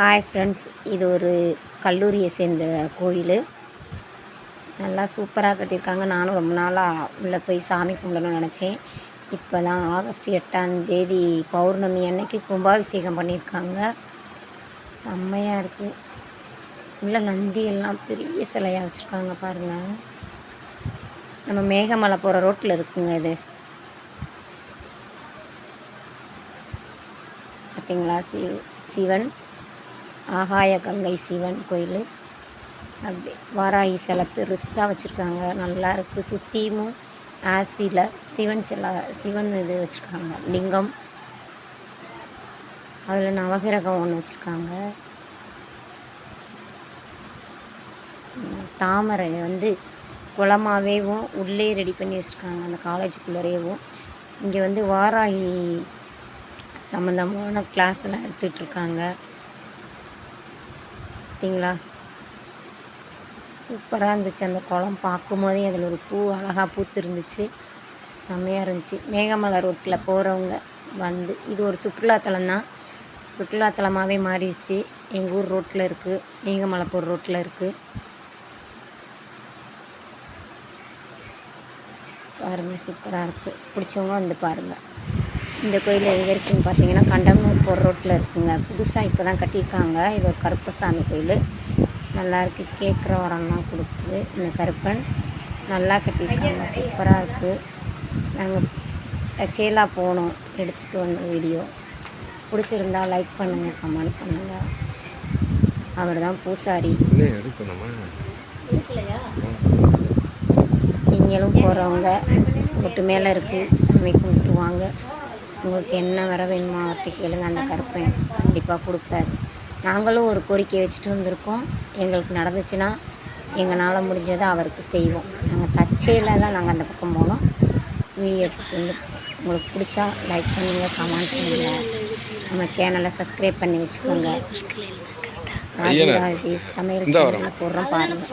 Hi friends இது ஒரு கல்லூரியை சேர்ந்த கோயில். நல்லா சூப்பராக கட்டியிருக்காங்க. நானும் ரொம்ப நாளாக உள்ளே போய் சாமி கும்பிடணும்னு நினச்சேன். இப்போ தான் ஆகஸ்ட் எட்டாம் தேதி பௌர்ணமி அன்னைக்கு கும்பாபிஷேகம் பண்ணியிருக்காங்க. செம்மையாக இருக்குது உள்ள நந்தியெல்லாம் பெரிய சிலையாக வச்சுருக்காங்க பாருங்கள் நம்ம மேகமலை போகிற ரோட்டில் இருக்குங்க இது. பார்த்தீங்களா சிவ் சிவன்? ஆகாய கங்கை சிவன் கோயில். அப்படி வாராகி சிலை பெருசாக வச்சுருக்காங்க. நல்லா இருக்குது சுற்றியும் ஆசியில் சிவன் சில சிவன் இது வச்சுருக்காங்க. லிங்கம். அதில் நவகிரகம் ஒன்று வச்சுருக்காங்க. தாமரை வந்து குளமாகவேவும் உள்ளே ரெடி பண்ணி வச்சுருக்காங்க. அந்த காலேஜுக்குள்ளரேவும் இங்கே வந்து வாராகி சம்மந்தமான கிளாஸ்லாம் எல்லாம் இருக்காங்க. பார்த்தீங்களா? சூப்பராக இருந்துச்சு. அந்த குளம் பார்க்கும்போதே அதில் ஒரு பூ அழகாக பூத்து இருந்துச்சு செம்மையாக இருந்துச்சு. மேகமலை ரோட்டில் போகிறவங்க வந்து இது ஒரு சுற்றுலாத்தலம் தான் சுற்றுலாத்தலமாகவே மாறிடுச்சு. எங்கள் ஊர் ரோட்டில் இருக்குது மேகமலை போகிற ரோட்டில் இருக்குது பாருங்கள் சூப்பராக இருக்குது பிடிச்சவங்க வந்து பாருங்கள் இந்த கோயில் எங்கே இருக்குதுன்னு பார்த்தீங்கன்னா கண்டம்னூர் போகிற ரோட்டில் இருக்குங்க. புதுசாக இப்போ தான் கட்டியிருக்காங்க. இது ஒரு கருப்பசாமி கோயில். நல்லா இருக்கு. கேட்குற வரம்லாம் கொடுக்குது. இந்த கருப்பன் நல்லா கட்டியிருக்காங்க. சூப்பராக இருக்குது நாங்கள் தச்சேலாக போனோம். எடுத்துகிட்டு வந்த வீடியோ. பிடிச்சிருந்தா லைக் பண்ணுங்கள் கமெண்ட் பண்ணுங்கள் அவர் தான் பூசாரி நீங்களும் போகிறவங்க ஒட்டு மேலே இருக்குது சாமி கும்பிட்டு வாங்க. உங்களுக்கு என்ன வர வேணுமோ அவர்கிட்ட கேளுங்க அந்த கருப்பன் கண்டிப்பாக கொடுப்பாரு. நாங்களும் ஒரு கோரிக்கை வச்சுட்டு வந்திருக்கோம். எங்களுக்கு நடந்துச்சுன்னா எங்களால் முடிஞ்சதை அவருக்கு செய்வோம். நாங்கள் தச்சையில் தான் நாங்கள் அந்த பக்கம் போனோம். வீடியோ எடுத்துகிட்டு வந்து உங்களுக்கு பிடிச்சா லைக் பண்ணுங்கள் கமெண்ட் பண்ணுங்கள் நம்ம சேனலை சப்ஸ்கிரைப் பண்ணி வச்சுக்கோங்க. ராஜி ராஜி சமையல். சேனலில் போடுறோம் பாருங்கள்